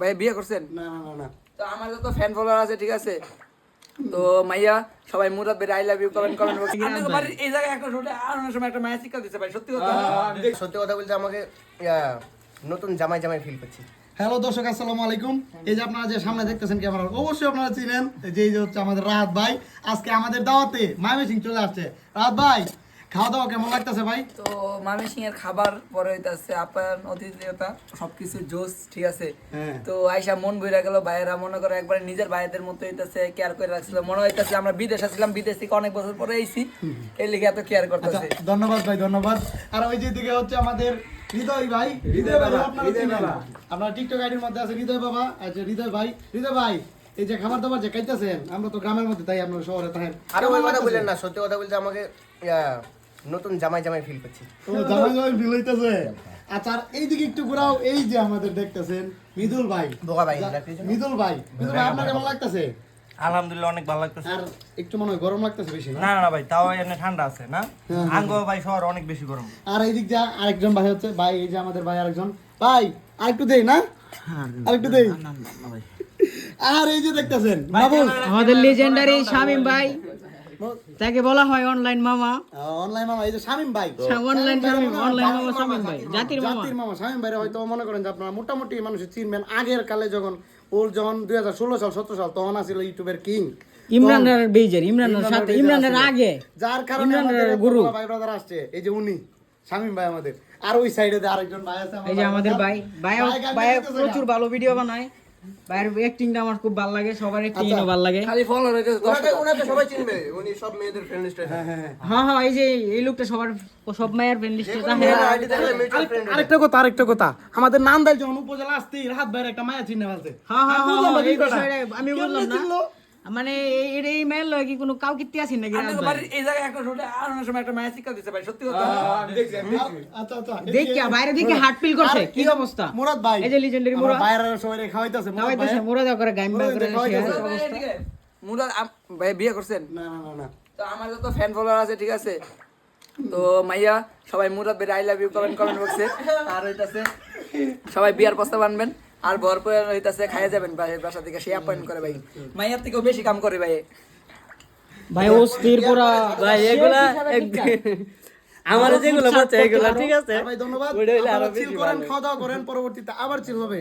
ভাই বিয়ে করছেন? না না না না। তো আমার যত ফ্যান ফলোয়ার আছে ঠিক আছে? তো মাইয়া সবাই মুরাদ বের I love you comment comment box আমি তো বাড়ির এই জায়গায় একটা রোডে আর অনেক সময় একটা মায়া শিক্ষা দিতে ভাই সত্যি কথা। সত্যি কথা বলতে আমাকে নতুন জামাই জামাই ফিল করছি। হ্যালো দর্শক আসসালামু আলাইকুম। এই যে আপনারা যে সামনে দেখতেছেন ক্যামেরা অবশ্যই আপনারা চিনেন যে এই যে হচ্ছে আমাদের রাহাত ভাই। আজকে আমাদের দাওয়াতে মায়ামি সিং চলে আসছে। রাহাত ভাই খাওয়া দাওয়া কেমন লাগতেছে ভাই? তো মামি সিং এর খাবার পরে হইতাছে আপ্যায়ন অতিথিয়তা সবকিছু জোস ঠিক আছে? হ্যাঁ। তো আইসা মন বইরা গেল ভাইয়েরা মনে করে একবার নিজের ভাইদের মতো হইতাছে কেয়ার করে রাখছিল। মনে হইতাছে আমরা বিদেশ আসছিলাম বিদেশ থেকে অনেক বছর পরে আইছি। এই লিগে এত কেয়ার আচ্ছা করতেছে ধন্যবাদ ভাই ধন্যবাদ। আর ওই যে দিকে হচ্ছে আমাদের হৃদয় ভাই। হৃদয় বাবা আপনারা আপনার টিকটক আইডির মধ্যে আছে হৃদয় বাবা আচ্ছা হৃদয় ভাই। হৃদয় ভাই এই যে খাবার দাবার যে খাইতেছেন আমরা তো গ্রামের মধ্যে তাই আপনার শহরে থাকেন। আরও কথা? বললেন না সত্যি কথা বলতে আমাকে নতুন জামাই জামাই ফিল করছি। ও জামাই জামাই ফিল হইতেছে। আচ্ছা আর এইদিকে একটু ঘোরাও। এই যে আমাদের দেখতেছেন মিদুল ভাই। বোকা ভাই? মিদুল ভাই মিদুল ভাই। আপনার কেমন লাগতেছে? আলহামদুলিল্লাহ অনেক ভালো লাগতেছে। আর একটু মনে হয় গরম লাগতেছে বেশি না? না না ভাই তাও এখানে ঠান্ডা আছে না? আঙ্গ ভাই শহর অনেক বেশি গরম। আর এই দিক যা আরেকজন ভাই হচ্ছে ভাই এই যে আমাদের ভাই আরেকজন। ভাই আর একটু দেই। না আর একটু দেই আর এই যে দেখতেছেন বাবুল। আমাদের লেজেন্ডারি শামিম ভাই। তাকে বলা হয় অনলাইন মামা। অনলাইন মামা এই যে শামিম ভাই। অনলাইন শামিম অনলাইন মামা শামিম ভাই জাতির মামা। জাতির মামা। শামিম ভাই হয়তো মনে করেন যে আপনারা মোটামুটি মানুষ চিনবেন। আগের কালে যখন ওর যখন দুই হাজার ষোলো সাল সতেরো সাল তখন আসছিল ইউটিউবের কিং। ইমরানের বেজের ইমরানের সাথে ইমরানের আগে। যার কারণে আমাদের গুরু। ভাই ব্রাদার আসছে এই যে উনি শামিম ভাই আমাদের। আর ওই সাইডে আরেকজন ভাই আছে এই যে আমাদের ভাই ভাই ভাই প্রচুর ভালো ভিডিও বানায়। ভাইয়ের অ্যাক্টিংটা আমার খুব ভালো লাগে সবার অ্যাক্টিং আচ্ছা। ভালো লাগে খালি ফলোয়ার হইতেছে দশ ওনাকে ওনাকে সবাই চিনবে উনি সব মেয়েদের ফ্রেন্ড লিস্টে হ্যাঁ হ্যাঁ হ্যাঁ। হ্যাঁ হ্যাঁ এই যে এই লোকটা সবার সব মায়ের ফ্রেন্ড লিস্টে ফ্রেন্ড আরেকটা কথা আরেকটা কথা আমাদের নান্দাইল যখন উপজেলা আসতেই রাত ভাইয়ের একটা মায়া চিনে ফেলছে হ্যাঁ হ্যাঁ আমি হ্যাঁ, বললাম না? মানে এই এই- মেল কি কোনো কাউ কিত্তি আছেন নাকি আমি ভাই? এই জায়গায় একটা রোডে আর অনেক সময় একটা মায়া শিক্ষা দিতে ভাই সত্যি কথা। আচ্ছা আচ্ছা দেখি বাইরে দেখি হার্ট ফিল করছে। কি অবস্থা? মুরাদ ভাই এই যে আমার মুরাদ। ভাইয়েরা সবাই খাওয়াইতেছে মুরাদ ভাই। খাওয়াইতেছে মোরা করে গাইম মোরা করে ভাই, মুরাদ ভাই বিয়ে করছেন? না না না না। তো আমার যত ফ্যান ফলোয়ার আছে ঠিক আছে? তো মাইয়া সবাই মুরাদ বের I love you comment comment বক্সে। আর হইতাছে সবাই বিয়ার প্রস্তাব আনবেন। আর ভরপুর হইতাছে খাইয়ে যাবেন ভাই বাসা থেকে সে অ্যাপয়েন্ট করে ভাই। মাইয়ার থেকেও বেশি কাম করে ভাই। ভাই অস্থির পুরা ভাই এগুলা আমার যেগুলো বাচ্চা এগুলা ঠিক আছে? ভাই ধন্যবাদ। আবার বেশি করেন খাওয়া দাওয়া করেন পরবর্তীতে আবার চিল হবে।